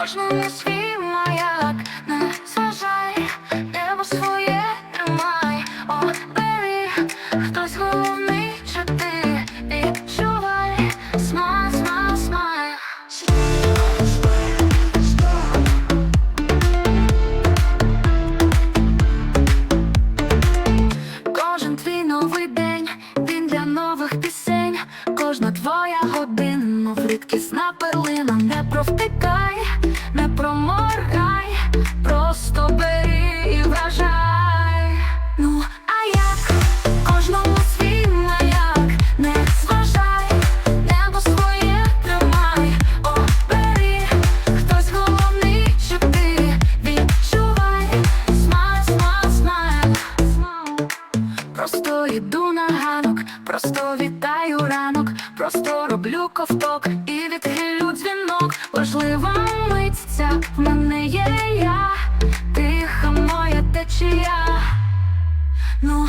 Кожному свій маяк, не зважай, небо своє тримай, О, бери, хтось головний, чи ти відчувай, смай, смай, смай. Кожен твій новий день, він для нових пісень, кожна твоя година, мов рідкісна перлина, не провтикай, просто вітаю ранок, просто роблю ковток і відхилю дзвінок. Важлива мить ця в мене є я, тиха моя течія. Ну,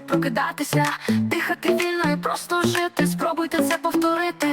прокидатися, дихати вільно і просто жити. Спробуйте це повторити.